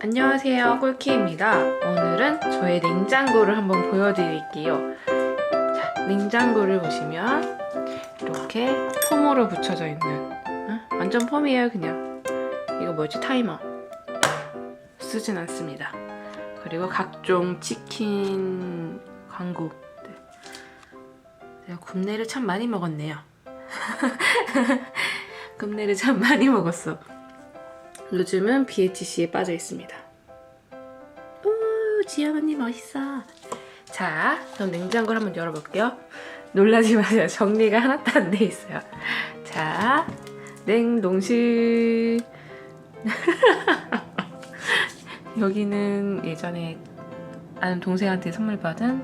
안녕하세요 꿀키입니다. 오늘은 저의 냉장고를 한번 보여드릴게요. 자, 냉장고를 보시면 이렇게 폼으로 붙여져 있는 어? 완전 폼이에요 그냥. 이거 뭐지? 타이머. 쓰진 않습니다. 그리고 각종 치킨 광고. 네. 제가 굽내를 참 많이 먹었네요. 굽내를 참 많이 먹었어 요즘은 BHC에 빠져 있습니다. 우, 지연 언니 멋있어. 자, 그럼 냉장고를 한번 열어볼게요. 놀라지 마세요. 정리가 하나도 안 돼 있어요. 자, 냉동실. 여기는 예전에 아는 동생한테 선물 받은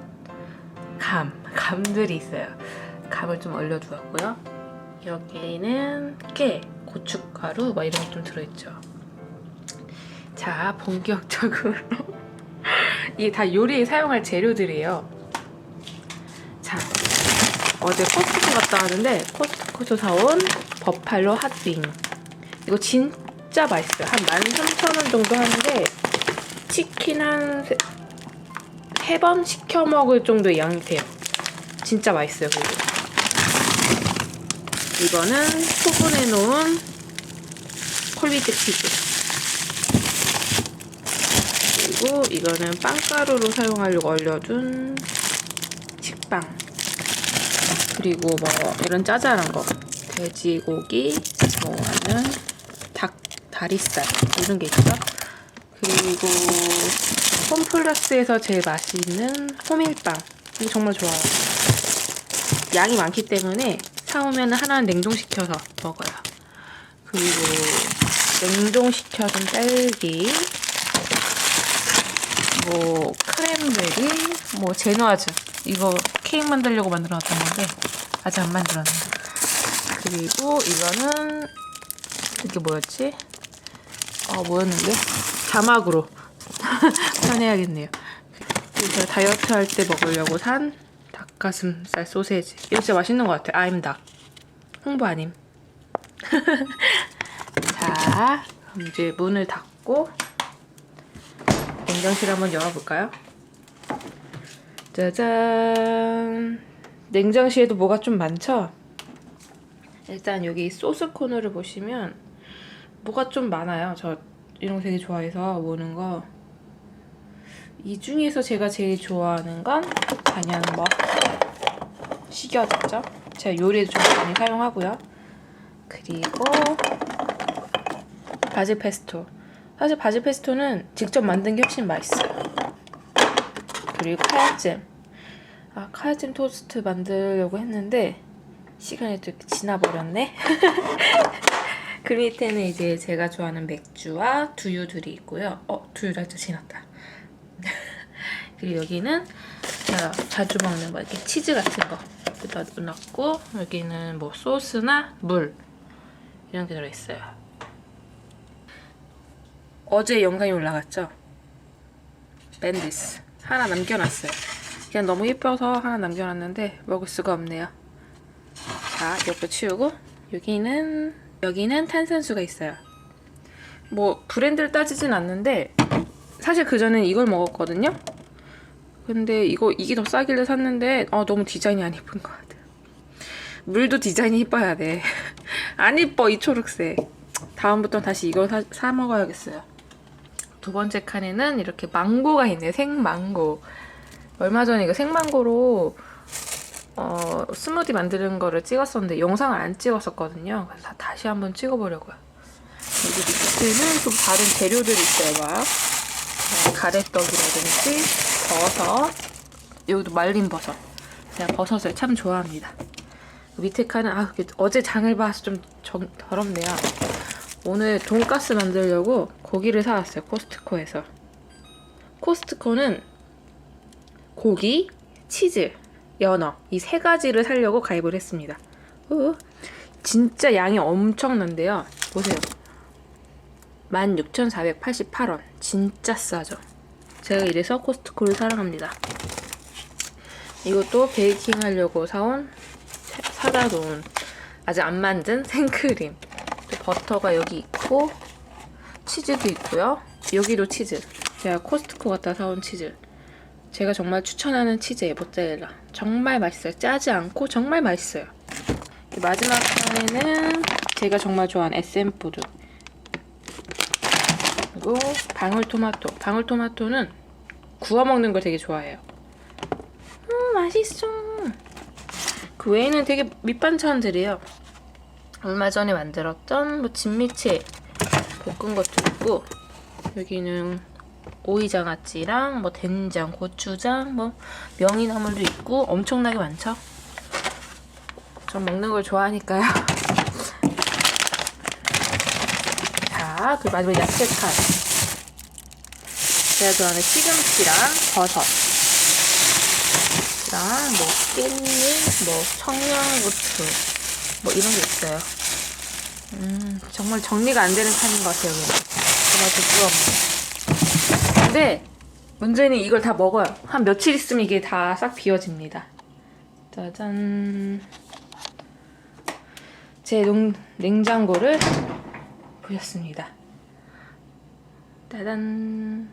감, 감들이 있어요. 감을 좀 얼려두었고요. 여기는 깨, 고춧가루 막 이런 게 좀 들어있죠. 자, 본격적으로 이게 다 요리에 사용할 재료들이에요. 자, 어제 코스트코 갔다 왔는데 코스트코에서 사온 버팔로 핫윙 이거 진짜 맛있어요. 한 13,000원 정도 하는데 치킨 한 세 번 시켜 먹을 정도의 양이 돼요. 진짜 맛있어요. 그리고 이거는 소분해 놓은 콜비트 치즈. 그리고 이거는 빵가루로 사용하려고 얼려둔 식빵. 그리고 뭐 이런 짜잘한 거. 돼지고기, 뭐 아니면 닭 다리살 이런 게 있죠. 그리고 홈플러스에서 제일 맛있는 호밀빵. 이거 정말 좋아요. 양이 많기 때문에 사오면 하나는 냉동시켜서 먹어요. 그리고 냉동시켜둔 딸기, 뭐 크랜베리, 뭐 제노아즈 이거 케이크 만들려고 만들어놨던 건데 아직 안 만들었네. 그리고 이거는 이게 뭐였지? 어 뭐였는데? 자막으로 편해야겠네요. 제가 다이어트 할 때 먹으려고 산 닭가슴살 소세지. 이거 진짜 맛있는 것 같아. 아임 닭. 홍보 아님. 자, 이제 문을 닫고 냉장실 한번 열어볼까요? 짜잔. 냉장실에도 뭐가 좀 많죠? 일단 여기 소스 코너를 보시면 뭐가 좀 많아요. 저 이런 거 되게 좋아해서 모는 거. 이 중에서 제가 제일 좋아하는 건 단양 먹 식여졌죠? 제가 요리에 좀 많이 사용하고요. 그리고 바질 페스토. 사실 바질 페스토는 직접 만든 게 훨씬 맛있어요. 그리고 카야잼. 아, 카야잼 토스트 만들려고 했는데 시간이 또 이렇게 지나버렸네. 그 밑에는 이제 제가 좋아하는 맥주와 두유들이 있고요. 어, 두유 날짜 지났다. 그리고 여기는 제가 자주 먹는 뭐 이렇게 치즈 같은 거 여기다 넣고 여기는 뭐 소스나 물 이런 게 들어있어요. 어제 영상이 올라갔죠? 밴디스 하나 남겨놨어요. 그냥 너무 예뻐서 하나 남겨놨는데 먹을 수가 없네요. 자, 옆에 치우고 여기는 여기는 탄산수가 있어요. 뭐 브랜드를 따지진 않는데 사실 그 전엔 이걸 먹었거든요. 근데 이거 이게 더 싸길래 샀는데 아 너무 디자인이 안 예쁜 것 같아요. 물도 디자인이 이뻐야 돼. 안 이뻐 이 초록색. 다음부터 다시 이걸 사, 사 먹어야겠어요. 두 번째 칸에는 이렇게 망고가 있네요. 생망고. 얼마 전에 이거 생망고로 어, 스무디 만드는 거를 찍었었는데 영상을 안 찍었었거든요. 그래서 다시 한번 찍어보려고요. 여기 밑에는 좀 다른 재료들이 있어요. 막 어, 가래떡이라든지 버섯, 여기도 말린 버섯. 제가 버섯을 참 좋아합니다. 밑에 칸은 아 어제 장을 봐서 좀 정, 더럽네요. 오늘 돈가스 만들려고 고기를 사왔어요. 코스트코에서. 코스트코는 고기, 치즈, 연어 이 세 가지를 사려고 가입을 했습니다. 우, 진짜 양이 엄청난데요. 보세요. 16,488원. 진짜 싸죠. 제가 이래서 코스트코를 사랑합니다. 이것도 베이킹 하려고 사온 사다 놓은 아직 안 만든 생크림. 또 버터가 여기 있고 치즈도 있고요. 여기도 치즈. 제가 코스트코 갔다 사온 치즈. 제가 정말 추천하는 치즈예요, 모짜렐라. 정말 맛있어요. 짜지 않고 정말 맛있어요. 이 마지막 칸에는 제가 정말 좋아하는 SM 푸드. 그리고 방울토마토. 방울토마토는 구워 먹는 걸 되게 좋아해요. 음, 맛있어. 그 외에는 되게 밑반찬들이에요. 얼마 전에 만들었던 뭐 진미채 볶은 것도 있고 여기는 오이장아찌랑 뭐 된장, 고추장, 뭐 명이나물도 있고 엄청나게 많죠. 전 먹는 걸 좋아하니까요. 자, 그 마지막 야채 칸. 제가 좋아하는 시금치랑 버섯. 랑뭐 깻잎, 뭐 청양고추, 뭐 이런 게 있어요. 음, 정말 정리가 안 되는 칸인 것 같아요. 정말 부끄럽네요. 근데 문제는 이걸 다 먹어요. 한 며칠 있으면 이게 다 싹 비워집니다. 짜잔. 제 농, 냉장고를 보셨습니다. 짜잔.